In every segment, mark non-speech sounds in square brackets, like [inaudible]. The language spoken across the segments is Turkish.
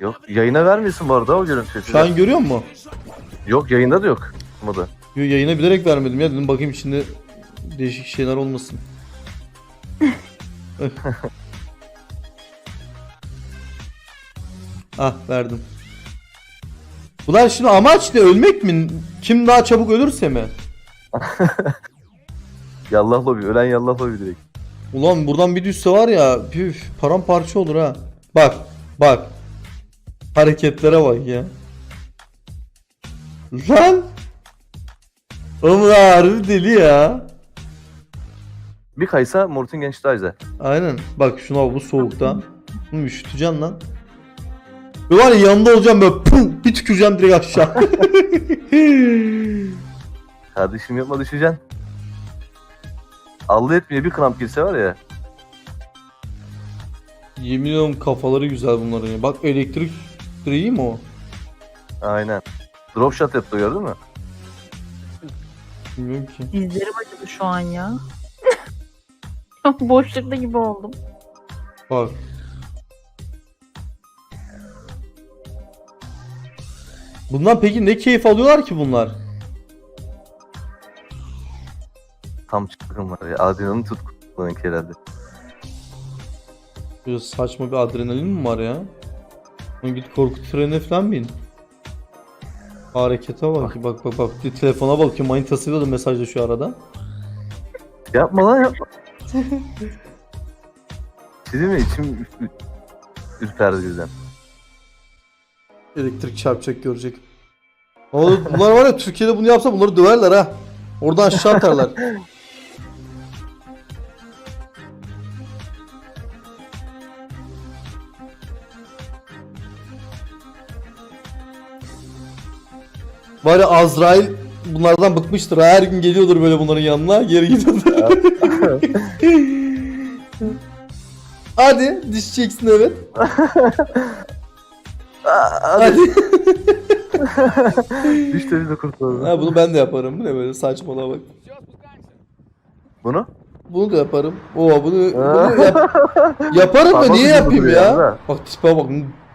Yok yayına vermiyorsun bu arada o görüntüyü. Şu an görüyor musun? Yok yayında da yok. Moda. Yo, yayına bilerek vermedim ya dedim bakayım içinde değişik şeyler olmasın. [laughs] ah verdim. Ulan şimdi amaç ne ölmek mi? Kim daha çabuk ölürse mi? [laughs] Yallah lobi. Ölen yallah lobi direkt. Ulan buradan bir düşse var ya püf paramparça olur ha. Bak bak. Hareketlere bak ya. Lan. Oğlum harbi deli ya. Bir kaysa Mortun Gençtayze. Aynen. Bak şuna bu soğukta. Bunu üşüteceksin lan. Ve var ya yanında olacağım böyle pum bir tüküreceğim direkt aşağı. [laughs] Kardeşim yapma düşeceksin. Allah etmiyor bir kramp girse var ya. Yemin ediyorum kafaları güzel bunların ya. Bak elektrik mi o? Aynen. Drop shot yaptı gördün mü? Bilmiyorum ki. Dizlerim acıdı şu an ya. [laughs] Boşlukta gibi oldum. Bak. Bundan peki ne keyif alıyorlar ki bunlar? Tam çıkım var ya. Adrenalin tutkunun herhalde. Böyle saçma bir adrenalin mi var ya? Lan git korku trenine falan bin. Harekete bak bak bak bak. Bir telefona bakayım manitasıyla da mesajda şu arada. Yapma lan yapma. [laughs] şey değil mi? İçim ür- ür- ürperdi birden. Elektrik çarpacak görecek. Oğlum bunlar var ya Türkiye'de bunu yapsa bunları döverler ha. Oradan aşağı atarlar. [laughs] Var ya Azrail bunlardan bıkmıştır. ha. Her gün geliyordur böyle bunların yanına. Geri gidiyordur. [laughs] Hadi düşeceksin evet. [laughs] Hadi. Düştü [laughs] de kurtulalım. Ha bunu ben de yaparım. Bu ne böyle saçmalığa bak. Bunu? Bunu da yaparım. Oo bunu, bunu yap- yaparım da Parmak niye ucu yapayım duruyor ya? ya. Bak tipe bak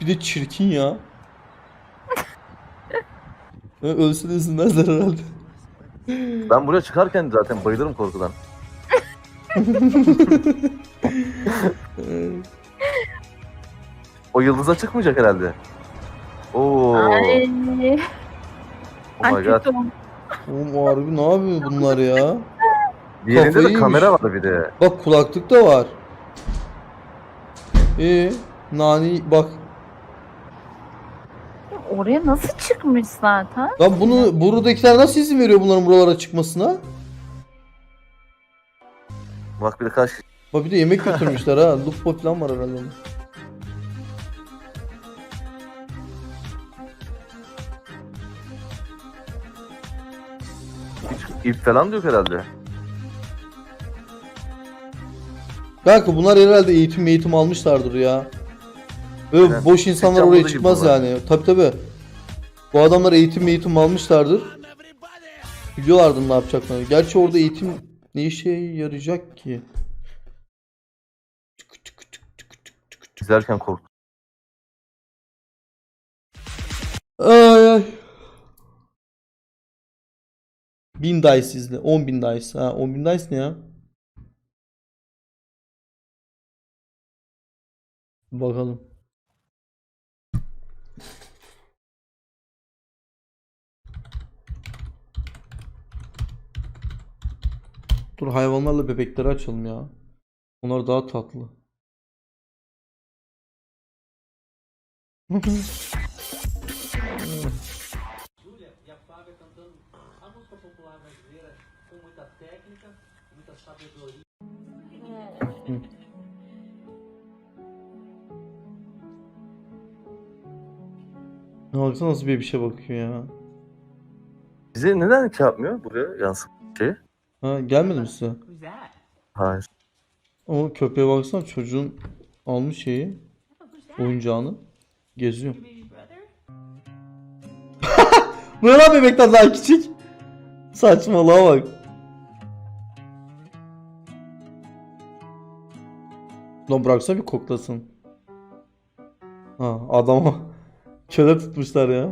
bir de çirkin ya. De üzülmezler herhalde. Ben buraya çıkarken zaten bayılırım korkudan. [laughs] O yıldıza çıkmayacak herhalde. Oo. Ay. Oh my Ay god. kötü oldum. Oğlum harbi ne yapıyor bunlar ya? Diğerinde Kafayı de kamera var bir de. Bak kulaklık da var. Ee, nani bak. Oraya nasıl çıkmış zaten? Lan bunu buradakiler nasıl izin veriyor bunların buralara çıkmasına? Bak bir de kaç Bak bir de yemek götürmüşler ha. Lupa falan var herhalde. onun. hiç ip falan da yok herhalde. Kanka bunlar herhalde eğitim eğitim almışlardır ya. Böyle Evet. boş insanlar oraya gibi çıkmaz bunlar. yani. Tabi tabi. Bu adamlar eğitim eğitim almışlardır. Biliyorlardı ne yapacaklarını. Gerçi orada eğitim ne işe yarayacak ki? İzlerken korktum. Ay ay. 1000 dice izle. 10.000 dice. Ha 10.000 dice ne ya? Bakalım. Dur hayvanlarla bebekleri açalım ya. Onlar daha tatlı. Ne baksana nasıl bir şey bakıyor ya. Bize neden şey yapmıyor buraya yansın şey? Ha gelmedi mi size? Hayır. Ama köpeğe baksana çocuğun almış şeyi oyuncağını geziyor. [laughs] Bu ne lan bebekten daha küçük? Saçmalığa bak. Lan bıraksana bir koklasın. Ha adama [laughs] köle tutmuşlar ya.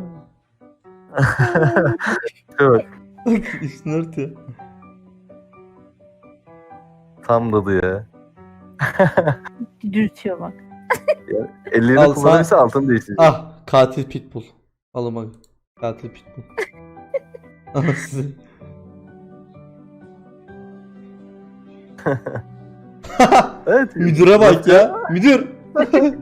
Evet. Üstünü örtüyor. Tam dadı ya. Dürtüyor bak. Ellerini Al, kullanırsa altını değiştirecek. Ah katil pitbull. Alın bak. Katil pitbull. [laughs] Al size. [laughs] Evet. Müdüre bak ya. Müdür. [laughs]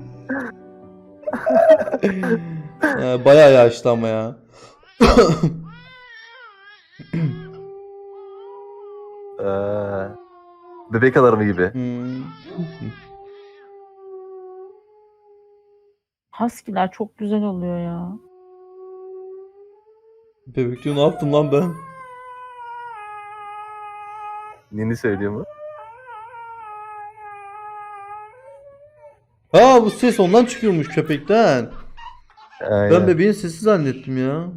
Ee, bayağı yaşlı ama ya. Ee, bebek alarmı gibi. Hmm. Husky'ler çok güzel oluyor ya. Bebekliği ne yaptım lan ben? Nini söylüyor mu? Ha bu ses ondan çıkıyormuş köpekten. Aynen. Ben bebeğin sesi zannettim ya.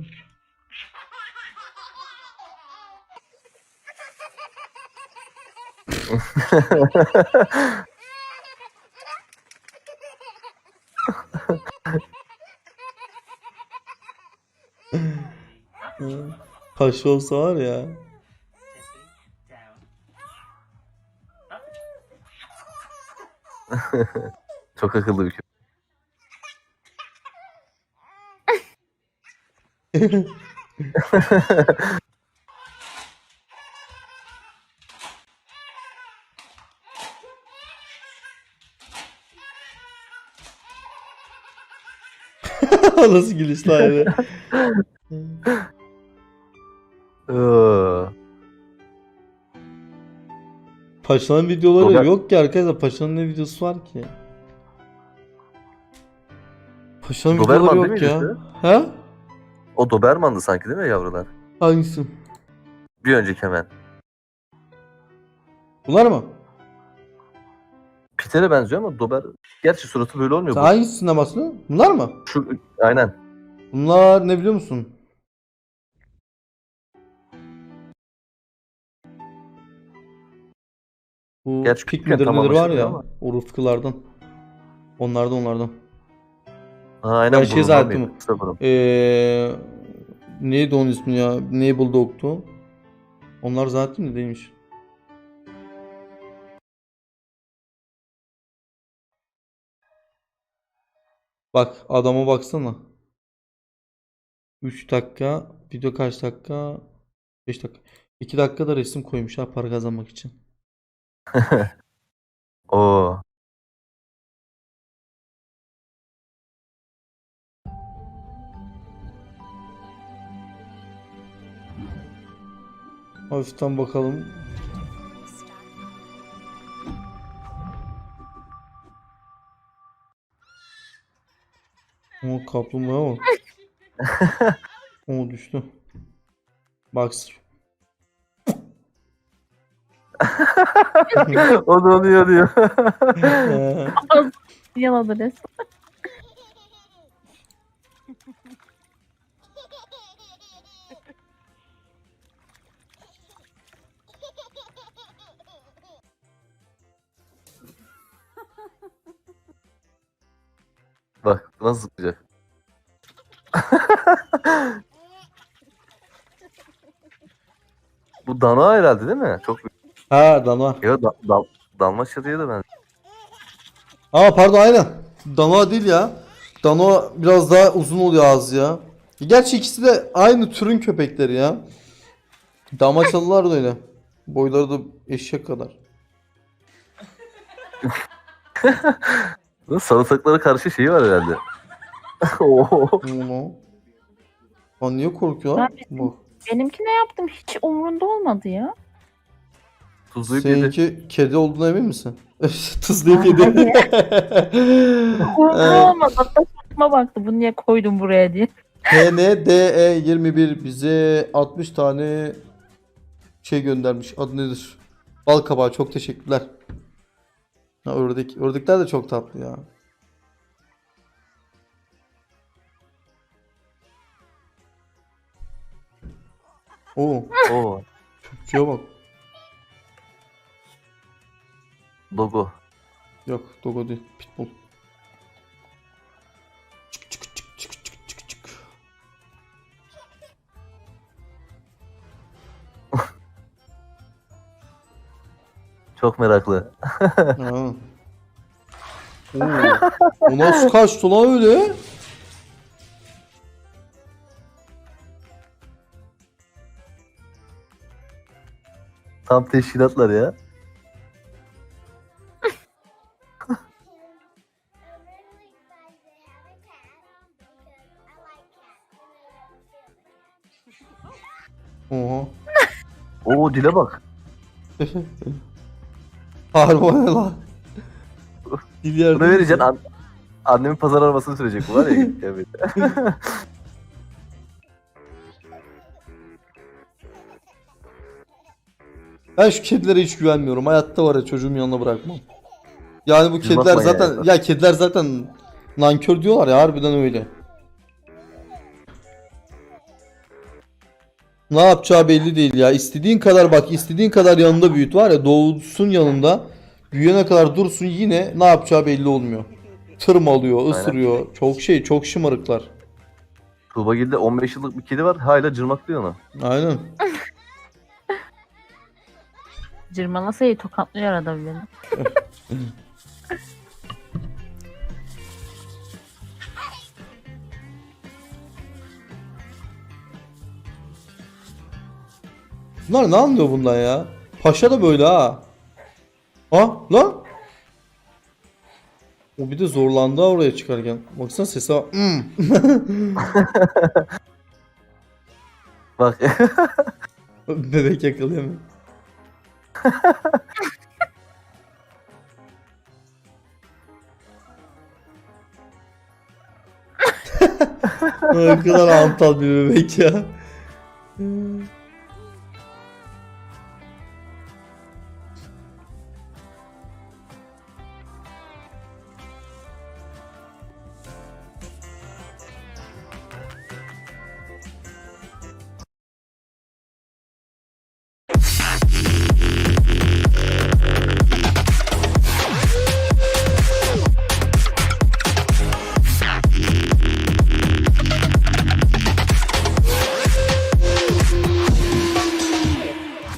[laughs] Paşa olsa var ya. [laughs] Çok akıllı bir köpek. [laughs] Nasıl gülüşlü hali. [laughs] Ee, Paşa'nın videoları Dober- yok ki arkadaşlar. Paşa'nın ne videosu var ki? Paşa'nın Doberman videoları yok ya. Ha? o Doberman'dı sanki değil mi yavrular? Hangisi? Bir önceki hemen. Bunlar mı? Peter'e benziyor ama Dober... Gerçi suratı böyle olmuyor. Sen Bu. hangisi sinemasını? Bunlar mı? Şu, aynen. Bunlar ne biliyor musun? Bu Gerçi Pik midir tam nedir var ya. ama. O Rıfkılardan. Onlardan onlardan. Ha, aynen Ben şey kısa burun. Ee, neydi onun ismi ya? Nable Dog'tu. Onlar zaten de değilmiş. Bak adama baksana. 3 dakika. Video kaç dakika? 5 dakika. 2 dakikada resim koymuş ha para kazanmak için. [laughs] Oo. Hafiften bakalım. O kaplumbağa bak. [laughs] o düştü. Boxer. [laughs] o da oluyor diyor. [laughs] Ee, Yaladı resmen. Bak nasıl zıplayacak. Bu dana herhalde değil mi? Çok büyük. ha dana. Ya da, dal, Dalmaçya diye de ben. Aa pardon aynen. Dana değil ya. Dana biraz daha uzun oluyor ağzı ya. Gerçi ikisi de aynı türün köpekleri ya. Damaçalılar da öyle. Boyları da eşek kadar. [laughs] Salatalıklara karşı şeyi var herhalde. [laughs] Oo. Lan niye korkuyor lan? Bak. Benimki ne yaptım hiç umurunda olmadı ya. Tuzluyup yedi. Seninki kedi olduğuna emin misin? [laughs] Tuzlayıp yedi. [laughs] Umurunda olmadı. Hatta baktı bunu niye koydum buraya diye. HNDE 21 bize 60 tane şey göndermiş. Adı nedir? Bal kabağı çok teşekkürler. Ha, ördek, ördekler de çok tatlı ya. Oo, Oo. Türkçe'ye bak. Logo. Yok, Dogo değil, Pitbull. Çok meraklı. Ha. Oo. O nasıl kaçtı lan öyle? Tam teşkilatlar ya. Oha. Oo dile bak. [laughs] Harbi o ne lan? Dil [laughs] yerde Bunu vereceksin. An annemin pazar arabasını sürecek bu var ya. Evet. [laughs] Ben şu kedilere hiç güvenmiyorum. Hayatta var ya çocuğumun yanına bırakmam. Yani bu kediler zaten yani. ya kediler zaten nankör diyorlar ya harbiden öyle. Ne yapacağı belli değil ya. İstediğin kadar bak, istediğin kadar yanında büyüt var ya doğsun yanında. Büyüyene kadar dursun yine ne yapacağı belli olmuyor. Tırmalıyor, ısırıyor. Çok şey, çok şımarıklar. Tuğbagil'de 15 yıllık bir kedi var. Hala cırmaklıyor onu. Aynen. Cırmalasa iyi tokatlıyor arada bir beni. [laughs] Bunlar ne anlıyor bundan ya? Paşa da böyle ha. Ha lan. O bir de zorlandı oraya çıkarken. Baksana sese [laughs] bak. Hmm. [laughs] Bak Bebek yakalayamıyor. [laughs] ne kadar antal bir bebek ya.